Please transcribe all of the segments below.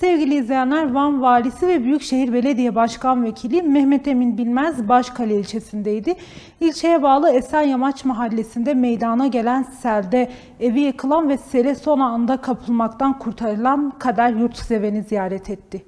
Sevgili izleyenler, Van Valisi ve Büyükşehir Belediye Başkan Vekili Mehmet Emin Bilmez Başkale ilçesindeydi. İlçeye bağlı Esenyamaç mahallesinde meydana gelen selde evi yıkılan ve sele son anda kapılmaktan kurtarılan Kader Yurtseven'i ziyaret etti.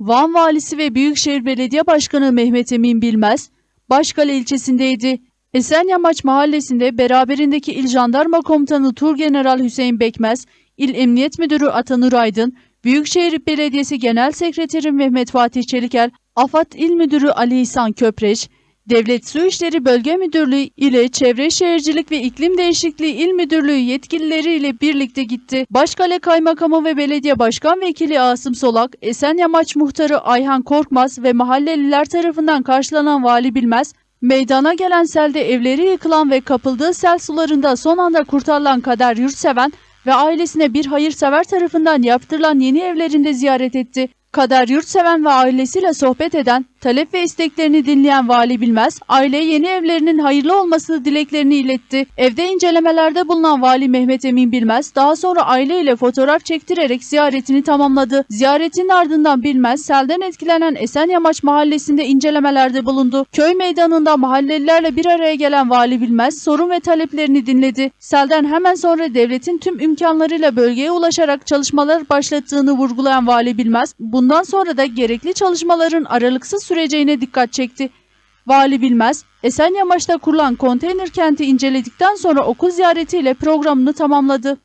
Van Valisi ve Büyükşehir Belediye Başkanı Mehmet Emin Bilmez, Başkale ilçesindeydi. Esenyamaç mahallesinde beraberindeki İl Jandarma Komutanı Turgeneral Hüseyin Bekmez, İl Emniyet Müdürü Atanur Aydın, Büyükşehir Belediyesi Genel Sekreteri Mehmet Fatih Çeliker, AFAD İl Müdürü Ali İhsan Köpreş, Devlet Su İşleri Bölge Müdürlüğü ile Çevre Şehircilik ve İklim Değişikliği İl Müdürlüğü yetkilileriyle birlikte gitti. Başkale Kaymakamı ve Belediye Başkan Vekili Asım Solak, Esenyamaç Muhtarı Ayhan Korkmaz ve mahalleliler tarafından karşılanan Vali Bilmez, meydana gelen selde evleri yıkılan ve kapıldığı sel sularında son anda kurtarılan Kader Yurtseven ve ailesine bir hayırsever tarafından yaptırılan yeni evlerinde ziyaret etti. Kader Yurtseven ve ailesiyle sohbet eden, talep ve isteklerini dinleyen Vali Bilmez, aileye yeni evlerinin hayırlı olması dileklerini iletti. Evde incelemelerde bulunan Vali Mehmet Emin Bilmez, daha sonra aileyle fotoğraf çektirerek ziyaretini tamamladı. Ziyaretin ardından Bilmez, selden etkilenen Esenyamaç mahallesinde incelemelerde bulundu. Köy meydanında mahallelilerle bir araya gelen Vali Bilmez, sorun ve taleplerini dinledi. Selden hemen sonra devletin tüm imkanlarıyla bölgeye ulaşarak çalışmalar başlattığını vurgulayan Vali Bilmez, bundan sonra da gerekli çalışmaların aralıksız süreceğine dikkat çekti. Vali Bilmez, Esenyamaç'ta kurulan konteyner kenti inceledikten sonra okul ziyaretiyle programını tamamladı.